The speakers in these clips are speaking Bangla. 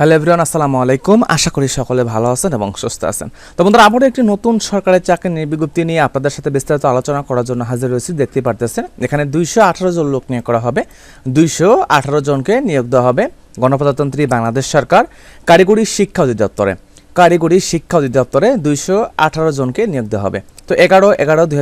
হ্যালো এভরিওয়ান, আসসালামু আলাইকুম। আশা করি সকলে ভালো আছেন এবং সুস্থ আছেন। তো বন্ধুরা, আবারও একটি নতুন সরকারের চাকরির নির্বিজ্ঞপ্তি নিয়ে আপনাদের সাথে বিস্তারিত আলোচনা করার জন্য হাজির রয়েছি দেখতে পারতেছেন, এখানে দুইশো আঠারো জন লোক নিয়োগ করা হবে। দুইশো আঠারো জনকে নিয়োগ দেওয়া হবে গণপ্রজাতন্ত্রী বাংলাদেশ সরকার কারিগরি শিক্ষা অধিদপ্তরে। কারিগরি শিক্ষা অধিদপ্তরে দুইশো আঠারো জনকে নিয়োগ দেওয়া হবে। তো এগারো এগারো দুই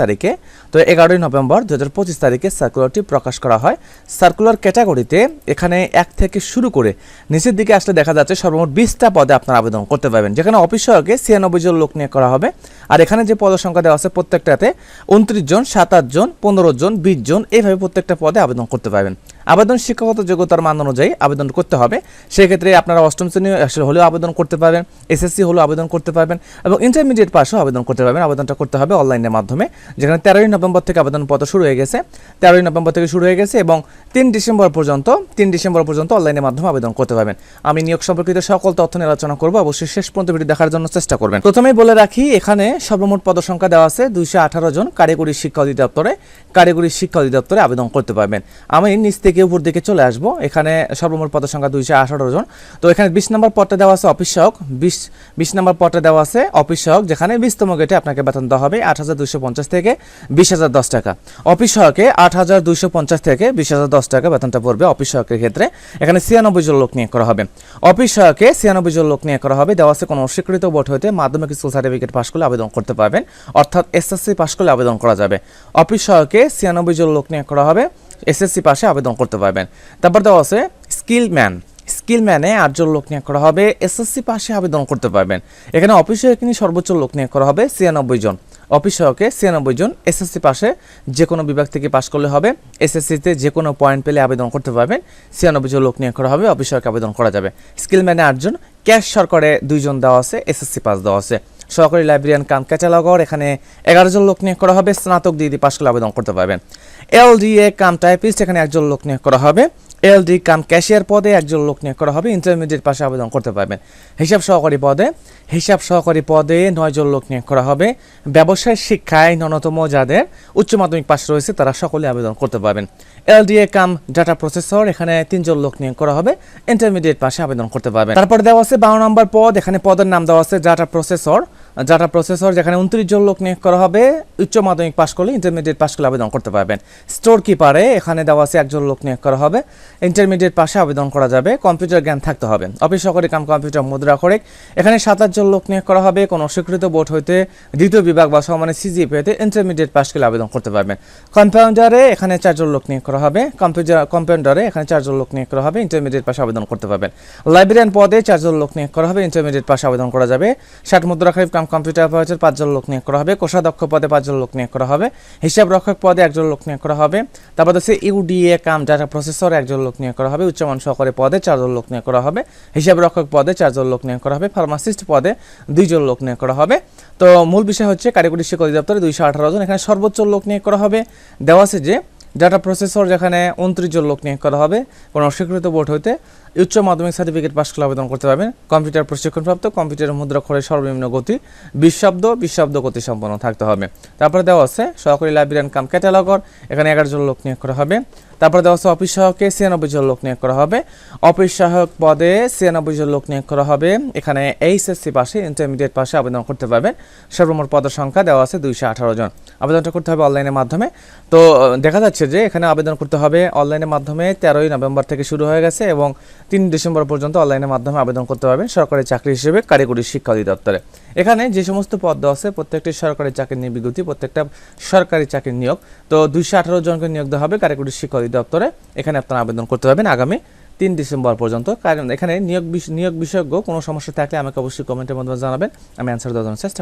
তারিখে, তো এগারোই নভেম্বর দুই হাজার পঁচিশ তারিখে সার্কুলারটি প্রকাশ করা হয়। সার্কুলার ক্যাটাগরিতে এখানে এক থেকে শুরু করে নিচের দিকে আসলে দেখা যাচ্ছে সর্বমোট বিশটা পদে আপনারা আবেদন করতে পারবেন। যেখানে অফিস সহকে ছিয়ানব্বই জন লোক নিয়ে করা হবে। আর এখানে যে পদ সংখ্যা দেওয়া আছে প্রত্যেকটাতে উনত্রিশ জন, সাতাশ জন, পনেরো জন, বিশ জন, এইভাবে প্রত্যেকটা পদে আবেদন করতে পারবেন। আবেদন শিক্ষাগত যোগ্যতার মান অনুযায়ী আবেদন করতে হবে। সেক্ষেত্রে আপনারা অষ্টম শ্রেণি হলেও আবেদন করতে পারবেন এসএসসি হলেও আবেদন করতে পারবেন এবং ইন্টারমিডিয়েট পাসও আবেদন করতে পারবেন। আবেদনটা করতে হবে অনলাইনের মাধ্যমে। যেখানে তেরোই নভেম্বর থেকে আবেদন পত্র শুরু হয়ে গেছে। তেরোই নভেম্বর থেকে শুরু হয়ে গেছে এবং তিন ডিসেম্বর পর্যন্ত, তিন ডিসেম্বর পর্যন্ত অনলাইনের মাধ্যমে আবেদন করতে পারবেন। আমি নিয়োগ সম্পর্কিত সকল তথ্য নিয়ে আলোচনা করব। অবশ্যই শেষ পর্যন্ত ভিডিও দেখার জন্য চেষ্টা করবেন। প্রথমেই বলে রাখি, এখানে সর্বমোট পদ সংখ্যা দেওয়া আছে দুইশো আঠারো জন কারিগরি শিক্ষা অধিদপ্তরে। কারিগরি শিক্ষা অধিদপ্তরে আবেদন করতে পারবেন। আমি নিচ থেকে উপর দিকে চলে আসব। এখানে সর্বমোট পদ সংখ্যা দুইশো আঠারো জন। তো এখানে বিশ নম্বর পদটা দেওয়া আছে অফিস সহক বিশ বিশ নম্বর পদটা দেওয়া আছে অফিস সহক যেখানে বিশতম গেটে আপনাকে বেতন দেওয়া হবে আট হাজার দুইশো পঞ্চাশ থেকে বিশ হাজার দশ টাকা। অফিস সহকে আট হাজার দুইশো পঞ্চাশ থেকে বিশ হাজার দশ টাকা বেতনটা পড়বে অফিস সহকের ক্ষেত্রে। এখানে ছিয়ানব্বই জন লোক নিয়োগ করা হবে। অফিস সহকে ছিয়ানব্বই জন লোক নিয়োগ করা হবে। দেওয়া আছে কোনো অস্বীকৃত বোর্ড হইতে মাধ্যমিক স্কুল সার্টিফিকেট পাশ করলে আবেদন করতে পারবেন। অর্থাৎ এসএসসি পাশ করলে আবেদন করা যাবে। অফিস সহকে ছিয়ানব্বই জন লোক নিয়োগ করা হবে। এসএসসি পাশে আবেদন করতে পারবেন। তারপর দেওয়া আছে স্কিল ম্যান স্কিল ম্যানে আটজন লোক নিয়োগ করা হবে এসএসসি পাশে আবেদন করতে পারবেন। এখানে অফিসে এখানে সর্বোচ্চ লোক নিয়োগ করা হবে ছিয়ানব্বই জন। অফিস সহকে ছিয়ানব্বই জন এসএসসি পাশে যে কোনো বিভাগ থেকে পাশ করলে হবে এসএসসিতে যে কোনো পয়েন্ট পেলে আবেদন করতে পারবেন, ছিয়ানব্বই জন লোক নিয়োগ করা হবে অফিস সহকে আবেদন করা যাবে। স্কিল ম্যানে আটজন, ক্যাশ সরকারে দুইজন দেওয়া আছে এসএসসি পাস দেওয়া আছে। সহকারী লাইব্রেরিয়ান কাম ক্যাটালগর এখানে এগারো জন লোক নিয়োগ করা হবে। স্নাতক ডিগ্রি পাশ করে আবেদন করতে পারবেন। এল জি এ কাম টাইপিস্ট, এখানে একজন লোক নিয়োগ করা হবে। এলডি কাম ক্যাশিয়ার পদে একজন লোক নিয়োগ করা হবে, ইন্টারমিডিয়েট পাশে আবেদন করতে পারবেন। হিসাব সহকারী পদে, হিসাব সহকারী পদে নয়জন লোক নিয়োগ করা হবে। ব্যবসায় শিক্ষায় ন্যূনতম যাদের উচ্চ মাধ্যমিক পাশ রয়েছে, তারা সকলে আবেদন করতে পারবেন। এলডিএ কাম ডাটা প্রসেসর, এখানে তিনজন লোক নিয়োগ করা হবে, ইন্টারমিডিয়েট পাশে আবেদন করতে পারবেন। তারপর দেওয়া আছে বারো নম্বর পদ, এখানে পদের নাম দেওয়া আছে ডাটা প্রসেসর। ডাটা প্রসেসর যেখানে উনত্রিশ জন লোক নিয়োগ করা হবে, উচ্চ মাধ্যমিক পাশ করলে ইন্টারমিডিয়েট পাশ করলে আবেদন করতে পারবেন। স্টোর কিপারে এখানে দেওয়া আছে একজন লোক নিয়োগ করা হবে। ইন্টারমিডিয়েট পাশে আবেদন করা যাবে কম্পিউটার জ্ঞান থাকতে হবে। অফিস সহকারী কাম কম্পিউটার মুদ্রা করে এখানে সাতাশ জন লোক নিয়োগ করা হবে, কোনো স্বীকৃত বোর্ড হইতে দ্বিতীয় বিভাগ বা সমানে সিজিপি হইতে ইন্টারমিডিয়েট পাশ করলে আবেদন করতে পারবেন। কম্পাউন্ডারে এখানে চারজন লোক নিয়োগ করা হবে কম্পিউটার কম্পাউন্ডারে এখানে চারজন লোক নিয়োগ করা হবে ইন্টারমিডিয়েট পাশে আবেদন করতে পারবেন। লাইব্রেরিয়ান পদে চারজন লোক নিয়োগ করা হবে ইন্টারমিডিয়েট পাশে আবেদন করা যাবে। ষাট মুদ্রা খারিফ কাম কম্পিউটার অপারেটর পাঁচজন লোক নিয়োগ করা হবে, কোষাধ্যক্ষ পদে পাঁচজন লোক নিয়োগ করা হবে, হিসাব রক্ষক পদে একজন লোক নিয়োগ করা হবে, তারপর হচ্ছে ইউডিএ, কাম, ডাটা প্রসেসর একজন লোক নিয়োগ করা হবে, উচ্চমান সহকারী পদে চারজন লোক নিয়োগ করা হবে, হিসাব রক্ষক পদে চারজন লোক নিয়োগ করা হবে, ফার্মাসিস্ট পদে দুইজন লোক নিয়োগ করা হবে। তো মূল বিষয় হচ্ছে কারিগরি শিক্ষা অধিদপ্তরে দুইশো আঠারো জন, এখানে সর্বোচ্চ লোক নিয়োগ করা হবে। দেওয়া আছে যে, ডাটা প্রসেসর যেখানে উনত্রিশ জন লোক নিয়োগ করা হবে, কোনো অস্বীকৃত বোর্ড হইতে উচ্চ মাধ্যমিক সার্টিফিকেট পাশ করলে আবেদন করতে পারবেন। কম্পিউটার প্রশিক্ষণপ্রাপ্ত কম্পিউটার মুদ্রাক্ষরের সর্বনিম্ন গতি বিশ শব্দ বিশ শব্দ গতি সম্পন্ন থাকতে হবে। তারপরে দেওয়া আছে, সহকারী লাইব্রেরিয়ান কাম ক্যাটালগর, এখানে এগারো জন লোক নিয়োগ করা হবে। তারপরে দেওয়া আছে, অফিস সহকে ছিয়ানব্বই জন লোক নিয়োগ করা হবে। অফিস সহায়ক পদে ছিয়ানব্বই জন লোক নিয়োগ করা হবে। এখানে এইচএসসি পাশে, ইন্টারমিডিয়েট পাশে আবেদন করতে পারবেন। সর্বমোট পদের সংখ্যা দেওয়া আছে দুইশো আঠারো জন। আবেদনটা করতে হবে অনলাইনের মাধ্যমে। তো, দেখা যাচ্ছে যে এখানে আবেদন করতে হবে অনলাইনের মাধ্যমে তেরোই নভেম্বর থেকে শুরু হয়ে গেছে এবং তিন ডিসেম্বর পর্যন্ত অনলাইনের মাধ্যমে আবেদন করতে পারবেন সরকারি চাকরি হিসেবে কারিগরি শিক্ষা অধিদপ্তরে। এখানে যে সমস্ত পদ দেওয়া আছে, প্রত্যেকটি সরকারি চাকরির নিয়োগ বিজ্ঞপ্তি, প্রত্যেকটা সরকারি চাকরির নিয়োগ। তো দুইশো আঠারো জনকে নিয়োগ দেওয়া হবে কারিগরি শিক্ষা অধিদপ্তরে। এখানে আপনারা আবেদন করতে পারবেন আগামী তিন ডিসেম্বর পর্যন্ত। কারণ এখানে নিয়োগ নিয়োগ বিশেষজ্ঞ কোনো সমস্যা থাকলে আমাকে অবশ্যই কমেন্টের মাধ্যমে জানাবেন। আমি অ্যান্সার দেওয়ার চেষ্টা